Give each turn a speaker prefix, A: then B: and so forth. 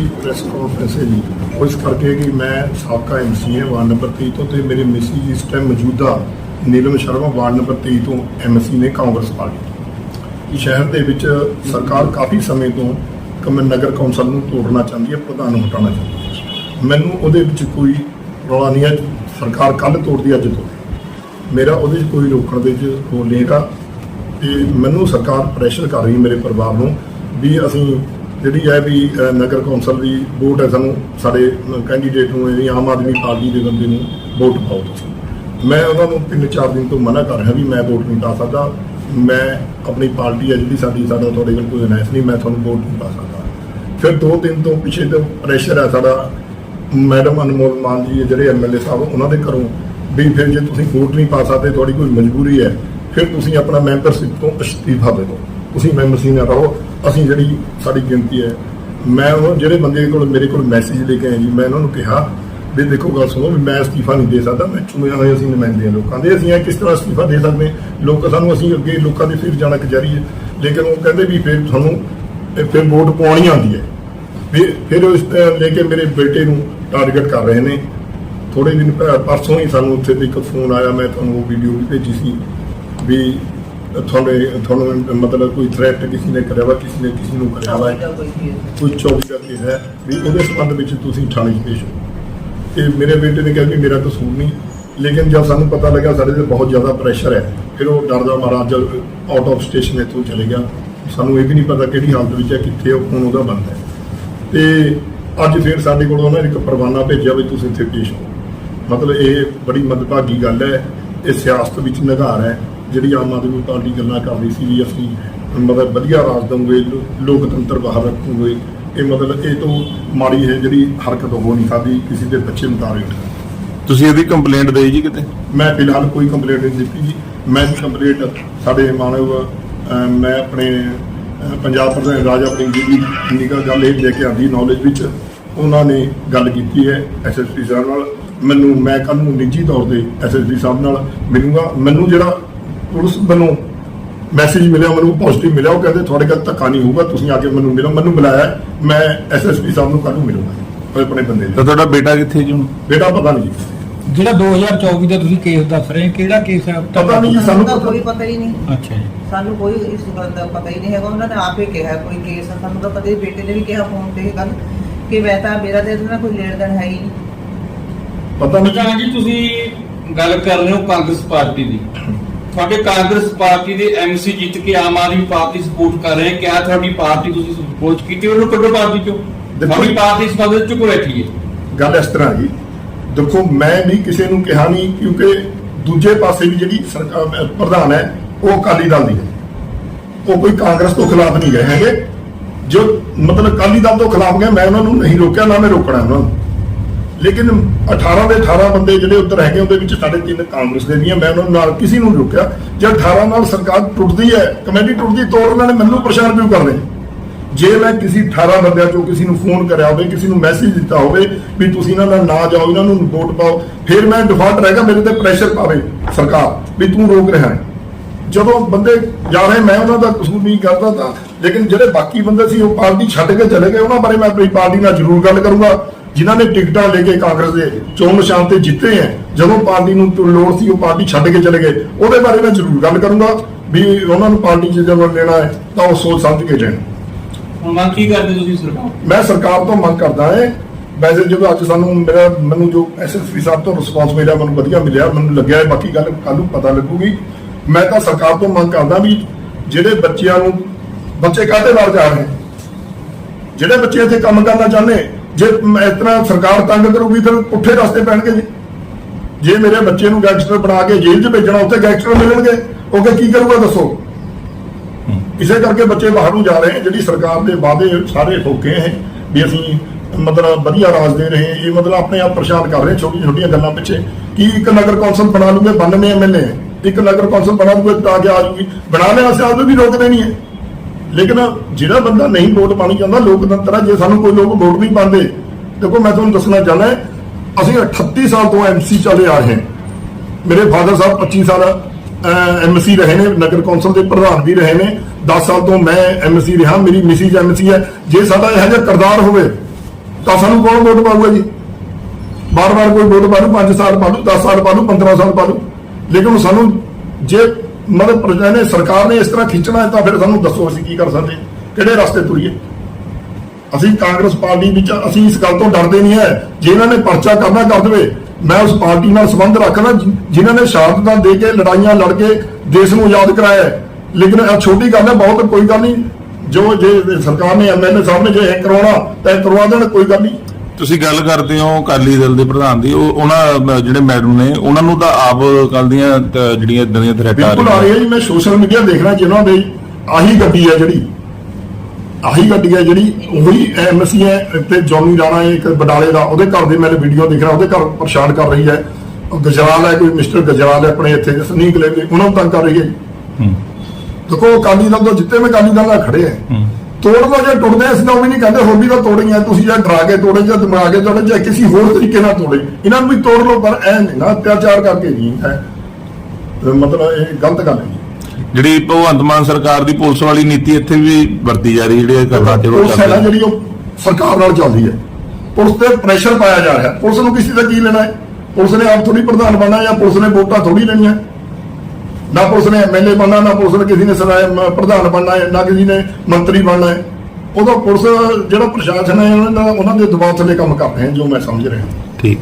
A: ਦੀ press conference ਹੈ ਜੀ। ਉਹ ਇਸ ਕਰਕੇ ਕਿ ਮੈਂ ਸਾਬਕਾ ਐਮਸੀ ਹਾਂ ਵਾਰਡ ਨੰਬਰ 23 ਤੋਂ ਤੇ ਮੇਰੇ ਮਿਸੀ ਇਸ ਟਾਈਮ ਮੌਜੂਦਾ ਨੀਲਮ ਸ਼ਰਮਾ ਵਾਰਡ ਨੰਬਰ 23 ਤੋਂ ਐਮਸੀ ਨੇ ਕਾਂਗਰਸ ਪਾਰਟੀ ਸ਼ਹਿਰ ਦੇ ਵਿੱਚ ਸਰਕਾਰ ਕਾਫੀ ਸਮੇਂ ਤੋਂ ਕਮਨ ਨਗਰ ਕੌਂਸਲ ਨੂੰ ਤੋੜਨਾ ਚਾਹੁੰਦੀ ਹੈ, ਪ੍ਰਧਾਨ ਨੂੰ ਹਟਾਉਣਾ ਚਾਹੁੰਦੀ ਹੈ। ਮੈਨੂੰ ਉਹਦੇ ਵਿੱਚ ਕੋਈ ਰੌਲਾ ਨਹੀਂ ਹੈ, ਸਰਕਾਰ ਕੱਲ ਤੋੜਦੀ ਅੱਜ ਤੋੜਦੀ ਮੇਰਾ ਉਹਦੇ 'ਚ ਕੋਈ ਰੋਕਣ ਦੇ 'ਚ ਉਹ ਨਹੀਂ ਹੈਗਾ। ਤੇ ਮੈਨੂੰ ਸਰਕਾਰ ਪ੍ਰੈਸ਼ਰ ਕਰ ਰਹੀ ਮੇਰੇ ਪਰਿਵਾਰ ਨੂੰ ਵੀ ਅਸੀਂ ਜਿਹੜੀ ਹੈ ਵੀ ਨਗਰ ਕੌਂਸਲ ਦੀ ਵੋਟ ਹੈ, ਸਾਨੂੰ ਸਾਡੇ ਕੈਂਡੀਡੇਟ ਨੂੰ ਜਿਹੜੀ ਆਮ ਆਦਮੀ ਪਾਰਟੀ ਦੇ ਬੰਦੇ ਨੂੰ ਵੋਟ ਪਾਓ ਤੁਸੀਂ। ਮੈਂ ਉਹਨਾਂ ਨੂੰ ਤਿੰਨ ਚਾਰ ਦਿਨ ਤੋਂ ਮਨਾ ਕਰ ਰਿਹਾ ਵੀ ਮੈਂ ਵੋਟ ਨਹੀਂ ਪਾ ਸਕਦਾ। ਮੈਂ ਆਪਣੀ ਪਾਰਟੀ ਹੈ ਜਿਹੜੀ ਸਾਡੀ, ਸਾਡਾ ਤੁਹਾਡੇ ਕੋਲ ਕੋਈ ਅਨਾਇਸ ਨਹੀਂ, ਮੈਂ ਤੁਹਾਨੂੰ ਵੋਟ ਨਹੀਂ ਪਾ ਸਕਦਾ। ਫਿਰ ਦੋ ਦਿਨ ਤੋਂ ਪਿੱਛੇ ਤੋਂ ਪ੍ਰੈਸ਼ਰ ਹੈ ਸਾਡਾ। ਮੈਡਮ ਅਨਮੋਲ ਮਾਨ ਜੀ, ਜਿਹੜੇ ਐਮਐਲਏ ਸਾਹਿਬ, ਉਹਨਾਂ ਦੇ ਘਰੋਂ ਵੀ ਫਿਰ ਜੇ ਤੁਸੀਂ ਵੋਟ ਨਹੀਂ ਪਾ ਸਕਦੇ, ਤੁਹਾਡੀ ਕੋਈ ਮਜਬੂਰੀ ਹੈ, ਫਿਰ ਤੁਸੀਂ ਆਪਣਾ ਮੈਂਬਰਸ਼ਿਪ ਤੋਂ ਅਸਤੀਫਾ ਦੇ ਦਿਓ। ਤੁਸੀਂ ਮੈਂਬਰਸ਼ਿਪ ਨਾ ਰਹੋ। ਅਸੀਂ ਜਿਹੜੀ ਸਾਡੀ ਗਿਣਤੀ ਹੈ, ਮੈਂ ਉਹ ਜਿਹੜੇ ਬੰਦੇ ਕੋਲ, ਮੇਰੇ ਕੋਲ ਮੈਸੇਜ ਲੈ ਕੇ ਆਏ ਜੀ, ਮੈਂ ਉਹਨਾਂ ਨੂੰ ਕਿਹਾ ਵੀ ਦੇਖੋ ਗੱਲ ਸੁਣੋ ਵੀ ਮੈਂ ਅਸਤੀਫਾ ਨਹੀਂ ਦੇ ਸਕਦਾ, ਮੈਂ ਚੁਣਿਆ ਹੋਇਆ ਅਸੀਂ ਨੁਮਾਇੰਦੇ ਹਾਂ ਲੋਕਾਂ ਦੇ ਅਸੀਂ ਇਹ ਕਿਸ ਤਰ੍ਹਾਂ ਅਸਤੀਫਾ ਦੇ ਸਕਦੇ ਲੋਕ ਸਾਨੂੰ ਅਸੀਂ ਅੱਗੇ ਲੋਕਾਂ ਦੇ ਫਿਰ ਜਾਣਾ ਕਚਹਿਰੀ ਹੈ। ਲੇਕਿਨ ਉਹ ਕਹਿੰਦੇ ਵੀ ਫਿਰ ਤੁਹਾਨੂੰ ਫਿਰ ਵੋਟ ਪਾਉਣੀ ਆਉਂਦੀ ਹੈ। ਵੀ ਫਿਰ ਉਸ ਤਰ੍ਹਾਂ ਲੈ ਕੇ ਮੇਰੇ ਬੇਟੇ ਨੂੰ ਟਾਰਗੇਟ ਕਰ ਰਹੇ ਨੇ। ਥੋੜੇ ਦਿਨ ਪਹਿ- ਪਰਸੋਂ ਹੀ ਸਾਨੂੰ ਉੱਥੇ ਇੱਕ ਫੋਨ ਆਇਆ, ਮੈਂ ਤੁਹਾਨੂੰ ਉਹ ਵੀਡੀਓ ਵੀ ਭੇਜੀ ਸੀ ਵੀ ਤੁਹਾਡੇ ਤੁਹਾਨੂੰ ਮਤਲਬ ਕੋਈ ਥ੍ਰੈਟ ਕਿਸੇ ਨੇ ਕਰਿਆ ਵਾ ਕਿਸੇ ਨੇ ਕਿਸੇ ਨੂੰ ਕਰਿਆ ਵਾ ਕੋਈ ਚੌਕੀ ਦਾ ਕੇਸ ਹੈ ਵੀ ਉਹਦੇ ਸੰਬੰਧ ਵਿੱਚ ਤੁਸੀਂ ਥਾਣੇ 'ਚ ਪੇਸ਼ ਹੋ। ਤੇ ਮੇਰੇ ਬੇਟੇ ਨੇ ਕਿਹਾ ਕਿ ਮੇਰਾ ਕਸੂਰ ਨਹੀਂ ਲੇਕਿਨ ਜਦ ਸਾਨੂੰ ਪਤਾ ਲੱਗਾ ਸਾਡੇ ਤੇ ਬਹੁਤ ਜ਼ਿਆਦਾ ਪ੍ਰੈਸ਼ਰ ਹੈ ਫਿਰ ਉਹ ਡਰਦਾ ਮਾਰਾ ਜਦ ਆਊਟ ਆਫ ਸਟੇਸ਼ਨ ਇੱਥੋਂ ਚਲੇ ਗਿਆ। ਸਾਨੂੰ ਇਹ ਵੀ ਨਹੀਂ ਪਤਾ ਕਿਹੜੀ ਹਾਲਤ ਵਿੱਚ ਹੈ ਕਿੱਥੇ ਉਹ ਫੋਨ ਉਹਦਾ ਬੰਦ ਹੈ। ਤੇ ਅੱਜ ਫਿਰ ਸਾਡੇ ਕੋਲ ਉਹਨਾਂ ਨੇ ਇੱਕ ਪਰਵਾਨਾ ਭੇਜਿਆ ਵੀ ਤੁਸੀਂ ਇੱਥੇ ਪੇਸ਼ ਹੋ। ਮਤਲਬ ਇਹ ਬੜੀ ਮੰਦਭਾਗੀ ਗੱਲ ਹੈ ਇਹ ਸਿਆਸਤ ਵਿੱਚ ਨਿਗਾਰ ਹੈ। ਜਿਹੜੀ ਆਮ ਆਦਮੀ ਪਾਰਟੀ ਗੱਲਾਂ ਕਰਦੀ ਸੀ ਵੀ ਅਸੀਂ ਮਤਲਬ ਵਧੀਆ ਰਾਜ ਦਵਾਂਗੇ ਲੋਕਤੰਤਰ ਬਾਹਰ ਰੱਖੂਗੇ। ਇਹ ਮਤਲਬ ਇਹ ਤੋਂ ਮਾੜੀ ਹੈ ਜਿਹੜੀ ਹਰਕਤ ਹੋ ਨਹੀਂ ਸਕਦੀ ਕਿਸੇ ਦੇ ਬੱਚੇ ਮੁਤਾਬਿਕ।
B: ਤੁਸੀਂ ਇਹਦੀ ਕੰਪਲੇਂਟ ਦੇਈ ਜੀ ਕਿਤੇ?
A: ਮੈਂ ਫਿਲਹਾਲ ਕੋਈ ਕੰਪਲੇਂਟ ਨਹੀਂ ਦਿੱਤੀ ਜੀ। ਮੈਂ ਕੰਪਲੇਂਟ ਸਾਡੇ ਮਾਨਵ ਮੈਂ ਆਪਣੇ ਪੰਜਾਬ ਪ੍ਰਧਾਨ ਰਾਜਾ ਸਿੰਘ ਜੀ ਦੀ ਨਿਕਾ ਗੱਲ ਇਹ ਲੈ ਕੇ ਆਂਦੀ ਨੌਲੇਜ ਵਿੱਚ ਉਹਨਾਂ ਨੇ ਗੱਲ ਕੀਤੀ ਹੈ ਐਸਐਸਪੀ ਸਾਹਿਬ ਨਾਲ। ਮੈਨੂੰ ਮੈਂ ਕੱਲ ਨੂੰ ਨਿੱਜੀ ਤੌਰ ਤੇ ਐਸਐਸਪੀ ਸਾਹਿਬ ਨਾਲ ਮਿਲੂੰਗਾ। ਮੈਨੂੰ ਜਿਹੜਾ ਪੁਲਿਸ ਵੱਲੋਂ ਮੈਸੇਜ ਮਿਲਿਆ ਮੈਨੂੰ ਪੋਜ਼ਿਟਿਵ ਮਿਲਿਆ। ਉਹ ਕਹਿੰਦੇ ਤੁਹਾਡੇ ਕੋਲ ਧੱਕਾ ਨਹੀਂ ਹੋਊਗਾ ਤੁਸੀਂ ਆ ਕੇ ਮੈਨੂੰ ਮਿਲੋ। ਮੈਨੂੰ ਬੁਲਾਇਆ। ਮੈਂ ਐਸਐਸਪੀ ਸਾਹਿਬ ਨੂੰ ਕੱਲ ਨੂੰ ਮਿਲੂੰਗਾ ਆਪਣੇ ਬੰਦੇ
B: ਤਾਂ
A: ਦਾ
B: ਤੁਹਾਡਾ ਬੇਟਾ ਕਿੱਥੇ ਜੀ ਹੁਣ?
A: ਬੇਟਾ ਪਤਾ ਨਹੀਂ ਜੀ।
C: ਜਿਹੜਾ 2024 ਦਾ ਤੁਸੀਂ ਕੇਸ ਦੱਸ ਰਹੇ ਕਿਹੜਾ ਕੇਸ ਹੈ?
A: ਪਤਾ ਨਹੀਂ ਜੀ ਸਾਨੂੰ
D: ਤਾਂ ਕੋਈ ਪਤਾ ਹੀ ਨਹੀਂ।
C: ਅੱਛਾ ਜੀ।
D: ਸਾਨੂੰ ਕੋਈ ਇਸ ਗੱਲ ਦਾ ਪਤਾ ਹੀ ਨਹੀਂ ਹੈਗਾ। ਉਹਨਾਂ ਨੇ ਆਪੇ ਕਿਹਾ ਕੋਈ ਕੇਸ ਆ ਸਾਨੂੰ ਤਾਂ ਪਤਾ ਹੀ ਬੇਟੇ ਨੇ ਵੀ ਕਿਹਾ ਫੋਨ ਤੇ ਇਹ ਗੱਲ ਕਿ ਮੈਂ ਤਾਂ ਮੇਰਾ ਤੇ ਇਹਦੇ ਨਾਲ ਕੋਈ ਲੈਣ ਦੇਣ ਹੈ ਹੀ ਨਹੀਂ।
A: ਪਤਾ ਨਹੀਂ
E: ਪਤਾ ਜੀ ਤੁਸੀਂ ਗੱਲ ਕਰ ਰਹੇ ਹੋ ਕਾਂਗਰਸ ਪਾਰਟੀ ਦੀ। ਤੁਹਾਡੇ ਕਾਂਗਰਸ ਪਾਰਟੀ ਦੇ ਐਮਸੀ ਜਿੱਤ ਕੇ ਆਮ ਆਦਮੀ ਪਾਰਟੀ ਸਪੋਰਟ ਕਰ ਰਹੇ ਕਿਆ ਤੁਹਾਡੀ ਪਾਰਟੀ ਤੁਸੀਂ ਸਪੋਰਟ ਕੀਤੀ ਉਹਨੂੰ ਕੱਢੋ ਪਾਰਟੀ ਚੋਂ? ਤੁਹਾਡੀ ਪਾਰਟੀ ਇਸ ਬਾਬਤ ਚੁੱਪ ਬੈਠੀ ਹੈ।
A: ਗੱਲ ਇਸ ਤਰ੍ਹਾਂ ਜੀ। ਦੇਖੋ ਮੈਂ ਵੀ ਕਿਸੇ ਨੂੰ ਕਿਹਾ ਨਹੀਂ ਕਿਉਂਕਿ ਦੂਜੇ ਪਾਸੇ ਵੀ ਜਿਹੜੀ ਪ੍ਰਧਾਨ ਹੈ ਉਹ ਅਕਾਲੀ ਦਲ ਦੀ ਹੈ। ਉਹ ਕੋਈ ਕਾਂਗਰਸ ਤੋਂ ਖਿਲਾਫ ਨਹੀਂ ਗਏ ਹੈਗੇ। ਜੋ ਮਤਲਬ ਅਕਾਲੀ ਦਲ ਤੋਂ ਖਿਲਾਫ ਗਏ ਮੈਂ ਉਹਨਾਂ ਨੂੰ ਨਹੀਂ ਰੋਕਿਆ ਨਾ ਮੈਂ ਰੋਕਣਾ ਉਹਨਾਂ ਨੂੰ। ਲੇਕਿਨ 18 ਦੇ 18 ਬੰਦੇ ਜਿਹੜੇ ਉੱਧਰ ਹੈਗੇ ਉਹਦੇ ਵਿੱਚ ਸਾਡੇ ਤਿੰਨ ਕਾਂਗਰਸ ਦੇ ਵੀ ਆ, ਮੈਂ ਉਹਨਾਂ ਨੂੰ ਨਾਲ ਕਿਸੇ ਨੂੰ ਰੋਕਿਆ। ਜੇ 18 ਨਾਲ ਸਰਕਾਰ ਟੁੱਟਦੀ ਹੈ, ਕਮੇਟੀ ਟੁੱਟਦੀ ਤੋੜ ਉਹਨਾਂ ਨੇ ਮੈਨੂੰ ਪਰੇਸ਼ਾਨ ਕਿਉਂ ਕਰ ਰਹੇ ਜੇ ਮੈਂ ਕਿਸੇ 18 ਬੰਦਿਆਂ ਚੋਂ ਕਿਸੇ ਨੂੰ ਫੋਨ ਕਰਿਆ ਹੋਵੇ, ਕਿਸੇ ਨੂੰ ਮੈਸੇਜ ਦਿੱਤਾ ਹੋਵੇ ਵੀ ਤੁਸੀਂ ਇਹਨਾਂ ਨਾਲ ਨਾ ਜਾਓ, ਇਹਨਾਂ ਨੂੰ ਵੋਟ ਪਾਓ, ਫਿਰ ਮੈਂ ਡਿਫਾਲਟ ਰਹੇਗਾ, ਮੇਰੇ ਤੇ ਪ੍ਰੈਸ਼ਰ ਪਾਵੇ ਸਰਕਾਰ ਵੀ ਤੂੰ ਰੋਕ ਰਿਹਾ ਹੈ। ਜਦੋਂ ਬੰਦੇ ਜਾ ਰਹੇ, ਮੈਂ ਉਹਨਾਂ ਦਾ ਕਸੂਰ ਨਹੀਂ ਕਰਦਾ ਤਾਂ, ਲੇਕਿਨ ਜਿਹੜੇ ਬਾਕੀ ਬੰਦੇ ਸੀ, ਉਹ ਪਾਰਟੀ ਛੱਡ ਕੇ ਚਲੇ ਗਏ, ਉਹਨਾਂ ਬਾਰੇ ਮੈਂ ਆਪਣੀ ਪਾਰਟੀ ਨਾਲ ਜ਼ਰੂਰ ਗੱਲ ਕਰੂੰਗਾ। ਜਿਨ੍ਹਾਂ ਨੇ ਟਿਕਟਾਂ ਲੈ ਕੇ ਕਾਂਗਰਸ ਦੇ ਚੋਣ ਨਿਸ਼ਾਨ ਤੇ ਜਿੱਤੇ ਹੈ ਜਦੋਂ ਪਾਰਟੀ ਨੂੰ ਲੋੜ ਸੀ ਉਹ ਪਾਰਟੀ ਛੱਡ ਕੇ ਚਲੇ ਗਏ। ਉਹਦੇ ਬਾਰੇ ਮੈਂ ਜ਼ਰੂਰ ਗੱਲ ਕਰੂੰਗਾ ਵੀ ਉਹਨਾਂ ਨੂੰ ਪਾਰਟੀ 'ਚ ਜਦੋਂ ਲੈਣਾ ਹੈ ਤਾਂ ਉਹ ਸੋਚ ਸਮਝ ਕੇ ਲੈਣ।
E: ਹੁਣ ਮੰਗ ਕੀ ਕਰਦੇ ਤੁਸੀਂ ਸਰਕਾਰ
A: ਮੈਂ ਸਰਕਾਰ ਤੋਂ ਮੰਗ ਕਰਦਾ ਹਾਂ ਵੈਸੇ ਜਦੋਂ ਅੱਜ ਸਾਨੂੰ ਮੇਰਾ ਮੈਨੂੰ ਜੋ ਐਸਐਸਪੀ ਸਾਹਿਬ ਤੋਂ ਰਿਸਪਾਂਸ ਮਿਲਿਆ ਮੈਨੂੰ ਵਧੀਆ ਮਿਲਿਆ ਮੈਨੂੰ ਲੱਗਿਆ ਬਾਕੀ ਗੱਲ ਕੱਲ ਨੂੰ ਪਤਾ ਲੱਗੂਗੀ। ਮੈਂ ਤਾਂ ਸਰਕਾਰ ਤੋਂ ਮੰਗ ਕਰਦਾ ਵੀ ਜਿਹੜੇ ਬੱਚਿਆਂ ਨੂੰ ਬੱਚੇ ਕਾਹਦੇ ਨਾਲ ਜਾ ਰਹੇ ਜਿਹੜੇ ਬੱਚੇ ਇੱਥੇ ਕੰਮ ਕਰਨਾ ਚਾਹੁੰਦੇ ਜੇ ਇਸ ਤਰ੍ਹਾਂ ਸਰਕਾਰ ਤੰਗ ਕਰੂਗੀ, ਫਿਰ ਪੁੱਠੇ ਰਸਤੇ ਪੈਣਗੇ ਜੀ। ਜੇ ਮੇਰੇ ਬੱਚੇ ਨੂੰ ਗੈਂਗਸਟਰ ਬਣਾ ਕੇ ਜੇਲ੍ਹ 'ਚ ਭੇਜਣਾ, ਉੱਥੇ ਗੈਂਗਸਟਰ ਮਿਲਣਗੇ। ਉਹ ਕਿ ਕੀ ਕਰੂਗਾ ਦੱਸੋ? ਇਸੇ ਕਰਕੇ ਬੱਚੇ ਬਾਹਰ ਨੂੰ ਜਾ ਰਹੇ ਹਨ ਜਿਹੜੀ ਸਰਕਾਰ ਦੇ ਵਾਅਦੇ ਸਾਰੇ ਠੋਕੇ ਹੈ ਵੀ ਅਸੀਂ ਮਤਲਬ ਵਧੀਆ ਰਾਜ ਦੇ ਰਹੇ ਇਹ ਮਤਲਬ ਆਪਣੇ ਆਪ ਪਰੇਸ਼ਾਨ ਕਰ ਰਹੇ, ਛੋਟੀ ਛੋਟੀਆਂ ਗੱਲਾਂ ਪਿੱਛੇ। ਕਿ ਇੱਕ ਨਗਰ ਕੌਂਸਲ ਬਣਾ ਲੂਗੇ? 92 ਐਮਐਲਏ ਇੱਕ ਨਗਰ ਕੌਂਸਲ ਬਣਾ ਲੂਗੇ ਤਾਂ ਕਿ ਆ ਜੂਗੀ। ਬਣਾਉਣੇ ਵਾਸਤੇ ਆਪ ਵੀ ਰੋਕਦੇ ਨਹੀਂ ਹੈ। ਲੇਕਿਨ ਜਿਹੜਾ ਬੰਦਾ ਨਹੀਂ ਵੋਟ ਪਾਣੀ ਚਾਹੁੰਦਾ, ਲੋਕਤੰਤਰ ਹੈ ਜੇ ਸਾਨੂੰ ਕੋਈ ਲੋਕ ਵੋਟ ਨਹੀਂ ਪਾਉਂਦੇ, ਦੇਖੋ ਮੈਂ ਤੁਹਾਨੂੰ ਦੱਸਣਾ ਚਾਹੁੰਦਾ, ਅਸੀਂ 38 ਸਾਲ ਤੋਂ ਐਮਸੀ ਚੱਲੇ ਆ ਰਹੇ ਮੇਰੇ ਫਾਦਰ ਸਾਹਿਬ 25 ਸਾਲ ਐਮਸੀ ਰਹੇ ਨੇ, ਨਗਰ ਕੌਂਸਲ ਦੇ ਪ੍ਰਧਾਨ ਵੀ ਰਹੇ ਨੇ। 10 ਸਾਲ ਤੋਂ ਮੈਂ ਐਮਸੀ ਰਿਹਾ, ਮੇਰੀ ਮਿਸਿਸ ਐਮਸੀ ਹੈ। ਜੇ ਸਾਡਾ ਇਹੋ ਜਿਹਾ ਕਰਦਾਰ ਹੋਵੇ, ਤਾਂ ਸਾਨੂੰ ਕੌਣ ਵੋਟ ਪਾਊਗਾ ਜੀ? ਬਾਰ-ਬਾਰ ਕੋਈ ਵੋਟ ਪਾ ਲੂ 5 ਸਾਲ ਪਾ ਲੂ 10 ਸਾਲ ਪਾ ਲੂ 15 ਸਾਲ ਪਾ ਲੂ ਲੇਕਿਨ ਸਾਨੂੰ ਜੇ ਮਤਲਬ ਪ੍ਰਜਾ ਨੇ ਸਰਕਾਰ ਨੇ ਇਸ ਤਰ੍ਹਾਂ ਖਿੱਚਣਾ ਹੈ ਤਾਂ ਫਿਰ ਸਾਨੂੰ ਦੱਸੋ ਅਸੀਂ ਕੀ ਕਰ ਸਕਦੇ, ਕਿਹੜੇ ਰਸਤੇ ਤੁਰੀਏ? ਅਸੀਂ ਕਾਂਗਰਸ ਪਾਰਟੀ ਵਿੱਚ, ਅਸੀਂ ਇਸ ਗੱਲ ਤੋਂ ਡਰਦੇ ਨਹੀਂ ਹੈ। ਜੇ ਇਹਨਾਂ ਨੇ ਪਰਚਾ ਕਰਨਾ ਕਰ ਦੇਵੇ, ਮੈਂ ਉਸ ਪਾਰਟੀ ਨਾਲ ਸੰਬੰਧ ਰੱਖਦਾ, ਜਿ- ਜਿਨ੍ਹਾਂ ਨੇ ਸ਼ਹਾਦਤਾਂ ਦੇ ਕੇ, ਲੜਾਈਆਂ ਲੜ ਕੇ ਦੇਸ਼ ਨੂੰ ਆਜ਼ਾਦ ਕਰਾਇਆ ਲੇਕਿਨ ਇਹ ਛੋਟੀ ਗੱਲ ਹੈ, ਬਹੁਤ ਕੋਈ ਗੱਲ ਨਹੀਂ। ਜੋ ਜੇ ਸਰਕਾਰ ਨੇ ਐਮਐਲਏ ਸਾਹਿਬ ਨੇ ਜੇ ਇਹ ਕਰਵਾਉਣਾ ਤਾਂ ਇਹ ਕਰਵਾ ਦੇਣ, ਕੋਈ ਗੱਲ ਨਹੀਂ।
B: ਤੁਸੀਂ ਗੱਲ ਕਰਦੇ ਹੋ ਅਕਾਲੀ ਦਲ ਦੇ ਪ੍ਰਧਾਨ ਦੀ ਉਹ ਉਹਨਾਂ ਜਿਹੜੇ ਮੈਡਮ ਨੇ ਉਹਨਾਂ ਨੂੰ ਤਾਂ ਆਪ ਕੱਲ ਦੀਆਂ ਜਿਹੜੀਆਂ ਇਦਾਂ ਦੀਆਂ ਥ੍ਰੈਟ ਆ
A: ਬਿਲਕੁਲ ਆ ਰਹੀ
B: ਰਹੀਆਂ
A: ਹੈ ਜੀ ਮੈਂ ਸੋਸ਼ਲ ਮੀਡੀਆ ਦੇਖ ਰਿਹਾ ਜਿਨ੍ਹਾਂ ਦੇ ਆਹੀ ਗੱਡੀ ਹੈ ਜਿਹੜੀ ਆਹੀ ਗੱਡੀ ਹੈ ਜਿਹੜੀ ਉਹੀ ਐਮਸੀ ਹੈ ਤੇ ਜੌਨੀ ਰਾਣਾ ਹੈ ਇੱਕ ਬਡਾਲੇ ਦਾ ਉਹਦੇ ਘਰ ਦੀ ਮੈਂ ਵੀਡੀਓ ਦੇਖ ਰਿਹਾ ਉਹਦੇ ਘਰ ਪਰੇਸ਼ਾਨ ਕਰ ਰਹੀ ਹੈ। ਉਹ ਗਜਰਾਲ ਹੈ ਕੋਈ ਮਿਸਟਰ ਗਜਰਾਲ ਹੈ ਆਪਣੇ ਇੱਥੇ ਸਨੀਕ ਲੈ ਕੇ ਉਹਨਾਂ ਨੂੰ ਤੰਗ ਕਰ ਰਹੀ ਹੈ ਜੀ।
B: ਹੂੰ।
A: ਦੇਖੋ ਅਕਾਲੀ ਦਲ ਤੋਂ ਜਿੱਤੇ ਮੈਂ ਅਕਾਲੀ ਦਲ ਨਾਲ ਖੜੇ ਹੈ।
B: ਹੂੰ।
A: ਤੋੜ ਲੋ ਜੇ ਟੁੱਟਦੇ ਅਸੀਂ ਤਾਂ ਉਹ ਵੀ ਨਹੀਂ ਕਹਿੰਦੇ ਹੋਰ ਵੀ ਤਾਂ ਤੋੜੀ ਹੈ ਤੁਸੀਂ ਜਾਂ ਡਰਾ ਕੇ ਤੋੜੇ ਜਾਂ ਦਿਮਾਗ ਕੇ ਤੋੜੇ ਜਾਂ ਕਿਸੇ ਹੋਰ ਤਰੀਕੇ ਨਾਲ ਤੋੜੇ। ਇਹਨਾਂ ਨੂੰ ਵੀ ਤੋੜ ਲਓ ਪਰ ਐ ਨਹੀਂ ਨਾ ਅਤਿਆਚਾਰ ਕਰਕੇ ਨਹੀਂ ਹੈ। ਤੇ ਮਤਲਬ ਇਹ ਗਲਤ ਗੱਲ ਹੈ
B: ਜਿਹੜੀ ਭਗਵੰਤ ਮਾਨ ਸਰਕਾਰ ਦੀ ਪੁਲਿਸ ਵਾਲੀ ਨੀਤੀ ਇੱਥੇ ਵੀ ਵਰਤੀ ਜਾ ਰਹੀ ਜਿਹੜੀ ਕਰਨਾ ਚਲੋ
A: ਪੁਲਿਸ ਹੈ ਨਾ। ਜਿਹੜੀ ਉਹ ਸਰਕਾਰ ਨਾਲ ਚੱਲਦੀ ਹੈ। ਪੁਲਿਸ ਤੇ ਪ੍ਰੈਸ਼ਰ ਪਾਇਆ ਜਾ ਰਿਹਾ। ਪੁਲਿਸ ਨੂੰ ਕਿਸੇ ਦਾ ਕੀ ਲੈਣਾ ਹੈ? ਪੁਲਿਸ ਨੇ ਆਪ ਥੋੜੀ ਪ੍ਰਧਾਨ ਬਣਨਾ ਜਾਂ ਪੁਲਿਸ ਨੇ ਵੋਟਾਂ ਥੋੜੀ ਲੈਣੀਆਂ। ਨਾ ਪੁਲਿਸ ਨੇ ਐਮਐਲਏ ਬਣਨਾ, ਨਾ ਪੁਲਿਸ ਨੇ ਕਿਸੇ ਨੇ ਸਰਾਏ ਪ੍ਰਧਾਨ ਬਣਨਾ ਹੈ, ਨਾ ਕਿਸੇ ਨੇ ਮੰਤਰੀ ਬਣਨਾ ਹੈ। ਉਹਦਾ ਪੁਲਿਸ ਜਿਹੜਾ ਪ੍ਰਸ਼ਾਸਨ ਹੈ, ਉਹਨਾਂ ਦਾ ਉਹਨਾਂ ਦੇ ਦਬਾਅ ਥੱਲੇ ਕੰਮ ਕਰ ਰਹੇ ਜੋ ਮੈਂ ਸਮਝ ਰਿਹਾ।
B: ਠੀਕ।